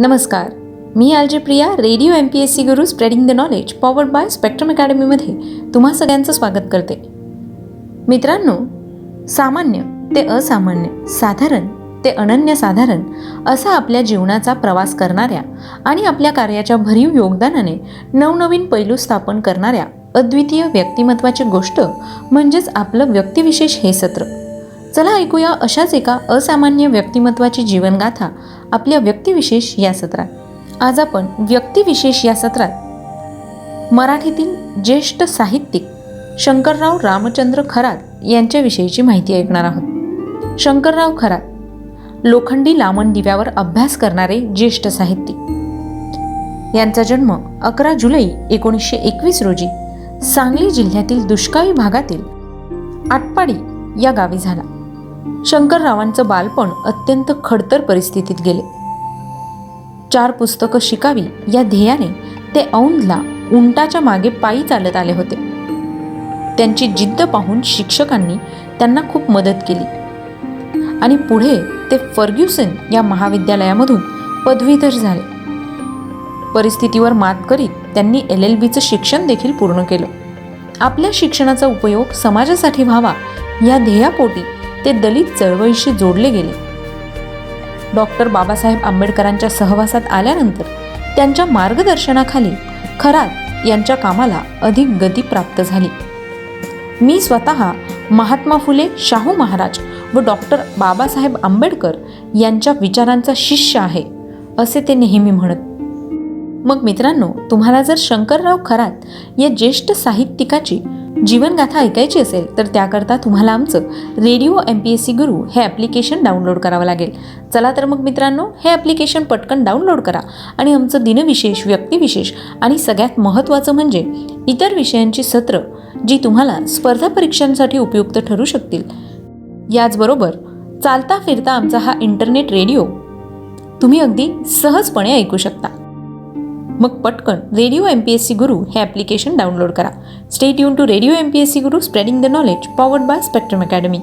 नमस्कार. मी R J Priya radio M P S C Guru spreading the knowledge powered by Spectrum अकॅडमीमध्ये तुम्हा सगळ्यांचं स्वागत करते. मित्रांनो सामान्य ते असामान्य साधारण ते अनन्यसाधारण असा आपल्या जीवनाचा प्रवास करणाऱ्या आणि आपल्या कार्याच्या भरीव योगदानाने नवनवीन पैलू स्थापन करणाऱ्या अद्वितीय व्यक्तिमत्वाची गोष्ट म्हणजेच आपलं व्यक्तिविशेष हे सत्र. चला ऐकूया अशाच एका असामान्य व्यक्तिमत्वाची जीवनगाथा आपल्या व्यक्तिविशेष या सत्रात. आज आपण व्यक्तिविशेष या सत्रात मराठीतील ज्येष्ठ साहित्यिक शंकरराव रामचंद्र खरात यांच्याविषयीची माहिती ऐकणार आहोत. शंकरराव खरात लोखंडी लामण दिव्यावर अभ्यास करणारे ज्येष्ठ साहित्यिक. यांचा जन्म अकरा जुलै एकोणीसशे एकवीस रोजी सांगली जिल्ह्यातील दुष्काळी भागातील आटपाडी या गावी झाला. शंकररावांचं बालपण अत्यंत खडतर परिस्थितीत गेले. चार पुस्तकं शिकावी या ध्येयाने ते औंधला उंटाच्या मागे पायी चालत आले होते. त्यांची जिद्द पाहून शिक्षकांनी त्यांना खूप मदत केली. आणि पुढे ते फर्ग्युसन या महाविद्यालयामधून पदवीधर झाले. परिस्थितीवर मात करीत त्यांनी एल एल बीचं शिक्षण देखील पूर्ण केलं. आपल्या शिक्षणाचा उपयोग समाजासाठी व्हावा या ध्येयापोटी ते दलित चळवळीशी जोडले गेले. डॉक्टर बाबासाहेब आंबेडकरांच्या सहवासात आल्यानंतर त्यांच्या मार्गदर्शनाखाली खरात यांच्या कामाला अधिक गती प्राप्त झाली. मी स्वतः महात्मा फुले शाहू महाराज व डॉक्टर बाबासाहेब आंबेडकर यांच्या विचारांचा शिष्य आहे असे ते नेहमी म्हणत. मग मित्रांनो तुम्हाला जर शंकरराव खरात या ज्येष्ठ साहित्यिकाची जीवनगाथा ऐकायची असेल तर त्याकरता तुम्हाला आमचं radio M P S C Guru हे ॲप्लिकेशन डाउनलोड करावं लागेल. चला तर मग मित्रांनो हे ॲप्लिकेशन पटकन डाउनलोड करा आणि आमचं दिनविशेष व्यक्तिविशेष आणि सगळ्यात महत्त्वाचं म्हणजे इतर विषयांची सत्र जी तुम्हाला स्पर्धा परीक्षांसाठी उपयुक्त ठरू शकतील. याचबरोबर चालता फिरता आमचा हा इंटरनेट रेडिओ तुम्ही अगदी सहजपणे ऐकू शकता. मग पटकन radio M P S C Guru हे ॲप्लिकेशन डाउनलोड करा. Stay tuned to radio M P S C Guru spreading the knowledge powered by Spectrum academy